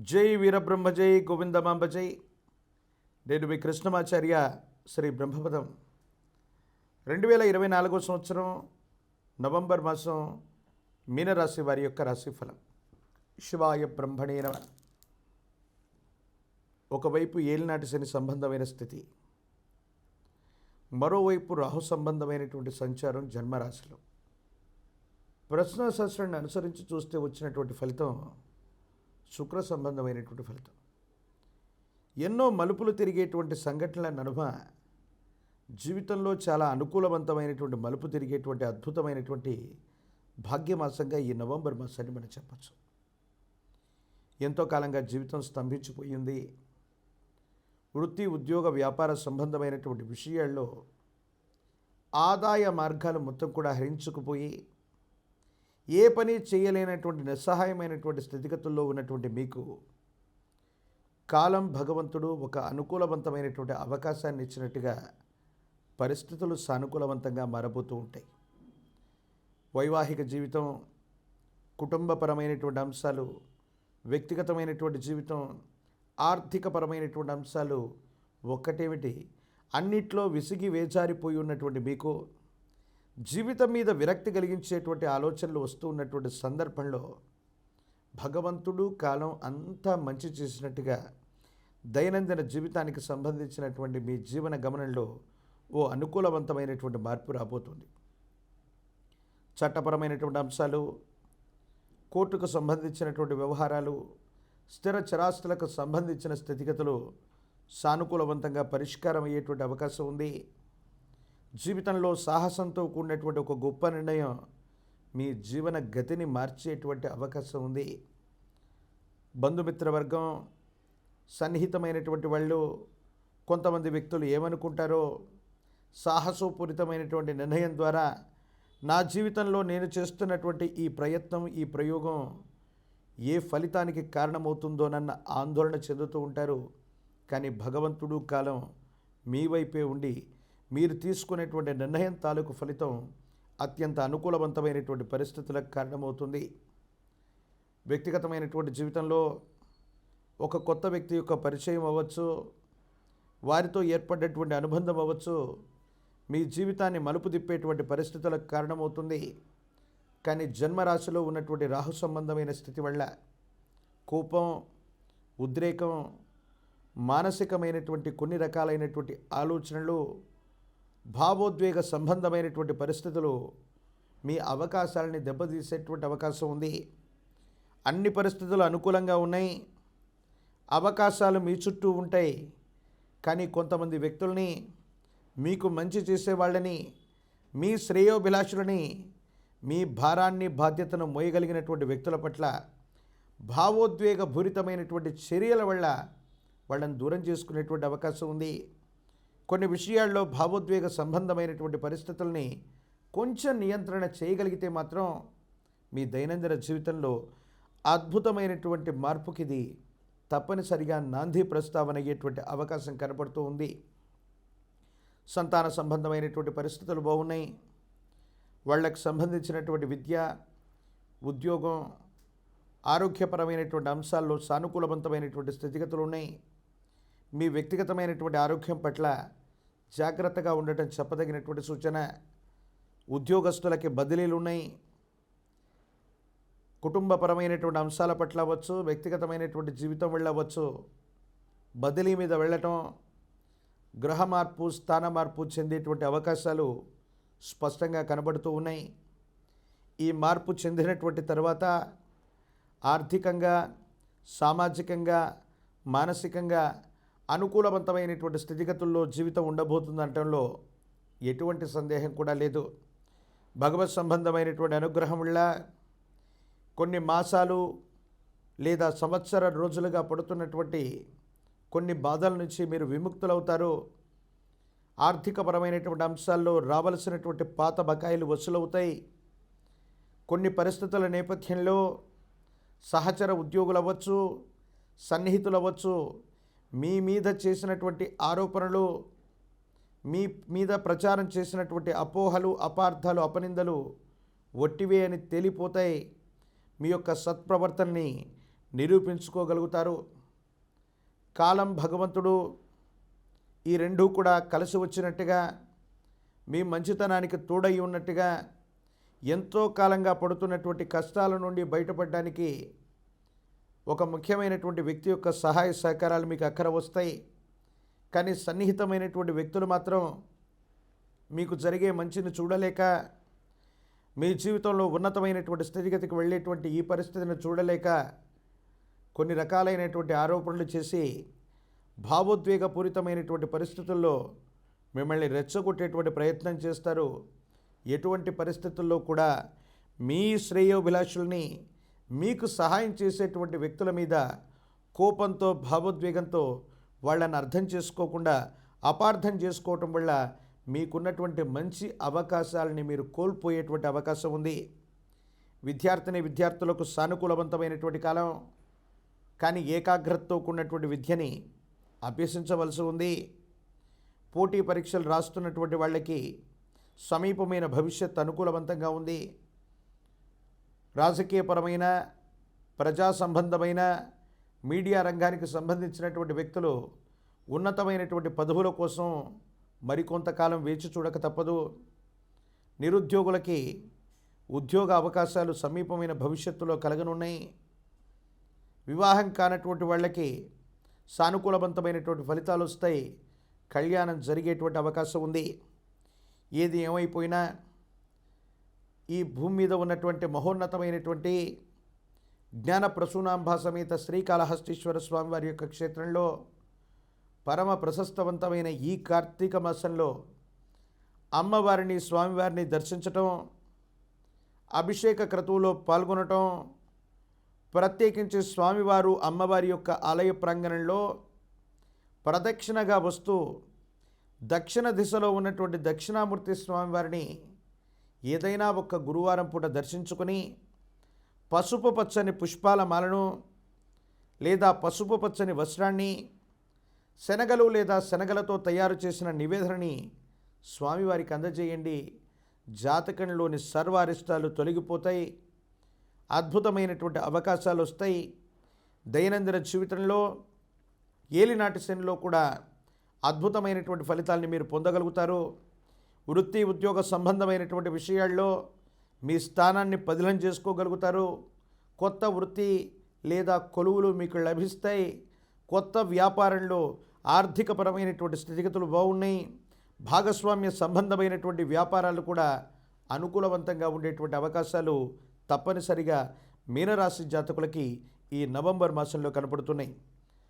జై వీరబ్రహ్మ జై గోవిందమాంబ జై. నేను మీ కృష్ణమాచార్య శ్రీ బ్రహ్మపదం. రెండు వేల ఇరవై నాలుగో సంవత్సరం నవంబర్ మాసం మీనరాశి వారి యొక్క రాశిఫలం. శివాయ బ్రహ్మణే నమ. ఒకవైపు ఏలినాటి శని సంబంధమైన స్థితి. మరోవైపు రాహు సంబంధమైనటువంటి సంచారం జన్మరాశిలో. ప్రశ్నాశాస్త్రాన్ని అనుసరించి చూస్తే వచ్చినటువంటి ఫలితం శుక్ర సంబంధమైనటువంటి ఫలితం. ఎన్నో మలుపులు తిరిగేటువంటి సంఘటనల నడుమ జీవితంలో చాలా అనుకూలవంతమైనటువంటి మలుపు తిరిగేటువంటి అద్భుతమైనటువంటి భాగ్యమాసంగా ఈ నవంబర్ మాసాన్ని మనం చెప్పచ్చు. ఎంతో కాలంగా జీవితం స్తంభించిపోయింది. వృత్తి ఉద్యోగ వ్యాపార సంబంధమైనటువంటి విషయాల్లో ఆదాయ మార్గాలు మొత్తం కూడా హరించుకుపోయి ఏ పని చేయలేనటువంటి నిస్సహాయమైనటువంటి స్థితిగతుల్లో ఉన్నటువంటి మీకు కాలం భగవంతుడు ఒక అనుకూలవంతమైనటువంటి అవకాశాన్ని ఇచ్చినట్టుగా పరిస్థితులు సానుకూలవంతంగా మారబోతూ ఉంటాయి. వైవాహిక జీవితం కుటుంబపరమైనటువంటి అంశాలు వ్యక్తిగతమైనటువంటి జీవితం ఆర్థికపరమైనటువంటి అంశాలు ఒక్కటేమిటి? అన్నిట్లో విసిగి వేచారిపోయి ఉన్నటువంటి మీకు జీవితం మీద విరక్తి కలిగించేటువంటి ఆలోచనలు వస్తూ ఉన్నటువంటి సందర్భంలో భగవంతుడు కాలం అంతా మంచి చేసినట్టుగా దైనందిన జీవితానికి సంబంధించినటువంటి మీ జీవన గమనంలో ఓ అనుకూలవంతమైనటువంటి మార్పు రాబోతుంది. చట్టపరమైనటువంటి అంశాలు కోర్టుకు సంబంధించినటువంటి వ్యవహారాలు స్థిర చరాస్తులకు సంబంధించిన స్థితిగతులు సానుకూలవంతంగా పరిష్కారం అయ్యేటువంటి అవకాశం ఉంది. జీవితంలో సాహసంతో కూడినటువంటి ఒక గొప్ప నిర్ణయం మీ జీవన గతిని మార్చేటువంటి అవకాశం ఉంది. బంధుమిత్రవర్గం సన్నిహితమైనటువంటి వాళ్ళు కొంతమంది వ్యక్తులు ఏమనుకుంటారో సాహసోపూరితమైనటువంటి నిర్ణయం ద్వారా నా జీవితంలో నేను చేస్తున్నటువంటి ఈ ప్రయత్నం ఈ ప్రయోగం ఏ ఫలితానికి కారణమవుతుందోనన్న ఆందోళన చెందుతూ ఉంటారు. కానీ భగవంతుడు కాలం మీ వైపే ఉండి మీరు తీసుకునేటువంటి నిర్ణయం తాలూకు ఫలితం అత్యంత అనుకూలవంతమైనటువంటి పరిస్థితులకు కారణమవుతుంది. వ్యక్తిగతమైనటువంటి జీవితంలో ఒక కొత్త వ్యక్తి యొక్క పరిచయం అవ్వచ్చు వారితో ఏర్పడేటువంటి అనుబంధం అవ్వచ్చు మీ జీవితాన్ని మలుపు తిప్పేటువంటి పరిస్థితులకు కారణమవుతుంది. కానీ జన్మరాశిలో ఉన్నటువంటి రాహు సంబంధమైన స్థితి వల్ల కోపం ఉద్రేకం మానసికమైనటువంటి కొన్ని రకాలైనటువంటి ఆలోచనలు భావోద్వేగ సంబంధమైనటువంటి పరిస్థితులు మీ అవకాశాలని దెబ్బతీసేటువంటి అవకాశం ఉంది. అన్ని పరిస్థితులు అనుకూలంగా ఉన్నాయి. అవకాశాలు మీ చుట్టూ ఉంటాయి. కానీ కొంతమంది వ్యక్తుల్ని మీకు మంచి చేసేవాళ్ళని మీ శ్రేయోభిలాషులని మీ భారాన్ని బాధ్యతను మోయగలిగినటువంటి వ్యక్తుల పట్ల భావోద్వేగ భూరితమైనటువంటి చర్యల వల్ల వాళ్ళని దూరం చేసుకునేటువంటి అవకాశం ఉంది. కొన్ని విషయాల్లో భావోద్వేగ సంబంధమైనటువంటి పరిస్థితుల్ని కొంచెం నియంత్రణ చేయగలిగితే మాత్రం మీ దైనందిన జీవితంలో అద్భుతమైనటువంటి మార్పుకి ఇది తప్పనిసరిగా నాంది ప్రస్తావన అయ్యేటువంటి అవకాశం కనపడుతూ ఉంది. సంతాన సంబంధమైనటువంటి పరిస్థితులు బాగున్నాయి. వాళ్ళకు సంబంధించినటువంటి విద్య ఉద్యోగం ఆరోగ్యపరమైనటువంటి అంశాల్లో సానుకూలవంతమైనటువంటి స్థితిగతులు ఉన్నాయి. మీ వ్యక్తిగతమైనటువంటి ఆరోగ్యం పట్ల జాగ్రత్తగా ఉండటం చెప్పదగినటువంటి సూచన. ఉద్యోగస్తులకి బదిలీలు ఉన్నాయి కుటుంబపరమైనటువంటి అంశాల పట్ల అవ్వచ్చు వ్యక్తిగతమైనటువంటి జీవితం వెళ్ళవచ్చు బదిలీ మీద వెళ్ళటం గ్రహ మార్పు స్థాన మార్పు చెందేటువంటి అవకాశాలు స్పష్టంగా కనబడుతూ ఉన్నాయి. ఈ మార్పు చెందినటువంటి తర్వాత ఆర్థికంగా సామాజికంగా మానసికంగా అనుకూలవంతమైనటువంటి స్థితిగతుల్లో జీవితం ఉండబోతుందనటంలో ఎటువంటి సందేహం కూడా లేదు. భగవత్ సంబంధమైనటువంటి అనుగ్రహం వల్ల కొన్ని మాసాలు లేదా సంవత్సర రోజులుగా పడుతున్నటువంటి కొన్ని బాధల నుంచి మీరు విముక్తులవుతారు. ఆర్థికపరమైనటువంటి అంశాల్లో రావలసినటువంటి పాత బకాయిలు వసూలవుతాయి. కొన్ని పరిస్థితుల నేపథ్యంలో సహచర ఉద్యోగులు అవ్వచ్చు సన్నిహితులు అవ్వచ్చు మీ మీద చేసినటువంటి ఆరోపణలు మీ మీద ప్రచారం చేసినటువంటి అపోహలు అపార్థాలు అపనిందలు ఒట్టివే అని తేలిపోతాయి. మీ యొక్క సత్ప్రవర్తనని నిరూపించుకోగలుగుతారు. కాలం భగవంతుడు ఈ రెండూ కూడా కలిసి వచ్చినట్టుగా మీ మంచితనానికి తోడై ఉన్నట్టుగా ఎంతో కాలంగా పడుతున్నటువంటి కష్టాల నుండి బయటపడడానికి ఒక ముఖ్యమైనటువంటి వ్యక్తి యొక్క సహాయ సహకారాలు మీకు అక్కర వస్తాయి. కానీ సన్నిహితమైనటువంటి వ్యక్తులు మాత్రం మీకు జరిగే మంచిని చూడలేక మీ జీవితంలో ఉన్నతమైనటువంటి స్థితిగతికి వెళ్ళేటువంటి ఈ పరిస్థితిని చూడలేక కొన్ని రకాలైనటువంటి ఆరోపణలు చేసి భావోద్వేగపూరితమైనటువంటి పరిస్థితుల్లో మిమ్మల్ని రెచ్చగొట్టేటువంటి ప్రయత్నం చేస్తారు. ఎటువంటి పరిస్థితుల్లో కూడా మీ శ్రేయోభిలాషుల్ని మీకు సహాయం చేసేటువంటి వ్యక్తుల మీద కోపంతో భావోద్వేగంతో వాళ్ళని అర్థం చేసుకోకుండా అపార్థం చేసుకోవటం వల్ల మీకున్నటువంటి మంచి అవకాశాలని మీరు కోల్పోయేటువంటి అవకాశం ఉంది. విద్యార్థిని విద్యార్థులకు సానుకూలవంతమైనటువంటి కాలం కానీ ఏకాగ్రతతో కూడినటువంటి విద్యని అభ్యసించవలసి ఉంది. పోటీ పరీక్షలు రాస్తున్నటువంటి వాళ్ళకి సమీపమైన భవిష్యత్ అనుకూలవంతంగా ఉంది. రాజకీయపరమైన ప్రజా సంబంధమైన మీడియా రంగానికి సంబంధించినటువంటి వ్యక్తులు ఉన్నతమైనటువంటి పదవుల కోసం మరికొంతకాలం వేచి చూడక తప్పదు. నిరుద్యోగులకి ఉద్యోగ అవకాశాలు సమీపమైన భవిష్యత్తులో కలగనున్నాయి. వివాహం కానటువంటి వాళ్ళకి సానుకూలవంతమైనటువంటి ఫలితాలు వస్తాయి. కళ్యాణం జరిగేటువంటి అవకాశం ఉంది. ఏది ఏమైపోయినా ఈ భూమి మీద ఉన్నటువంటి మహోన్నతమైనటువంటి జ్ఞాన ప్రసూనాంబ సమేత శ్రీకాళహస్తీశ్వర స్వామి వారి యొక్క క్షేత్రంలో పరమ ప్రశస్తవంతమైన ఈ కార్తీక మాసంలో అమ్మవారిని స్వామివారిని దర్శించటం అభిషేక క్రతువులో పాల్గొనటం ప్రత్యేకించి స్వామివారు అమ్మవారి యొక్క ఆలయ ప్రాంగణంలో ప్రదక్షిణగా వస్తూ దక్షిణ దిశలో ఉన్నటువంటి దక్షిణామూర్తి స్వామివారిని ఏదైనా ఒక్క గురువారం పూట దర్శించుకొని పసుపు పచ్చని పుష్పాల మాలను లేదా పసుపు పచ్చని వస్త్రాన్ని శనగలు లేదా శనగలతో తయారు చేసిన నివేదనని స్వామివారికి అందజేయండి. జాతకంలోని సర్వ అరిష్టాలు తొలగిపోతాయి. అద్భుతమైనటువంటి అవకాశాలు వస్తాయి. దైనందిన జీవితంలో ఏలినాటి శనిలో కూడా అద్భుతమైనటువంటి ఫలితాల్ని మీరు పొందగలుగుతారు. వృత్తి ఉద్యోగ సంబంధమైనటువంటి విషయాల్లో మీ స్థానాన్ని పదిలం చేసుకోగలుగుతారు. కొత్త వృత్తి లేదా కొలువులు మీకు లభిస్తాయి. కొత్త వ్యాపారంలో ఆర్థికపరమైనటువంటి స్థితిగతులు బాగున్నాయి. భాగస్వామ్య సంబంధమైనటువంటి వ్యాపారాలు కూడా అనుకూలవంతంగా ఉండేటువంటి అవకాశాలు తప్పనిసరిగా మీనరాశి జాతకులకి ఈ నవంబర్ మాసంలో కనపడుతున్నాయి.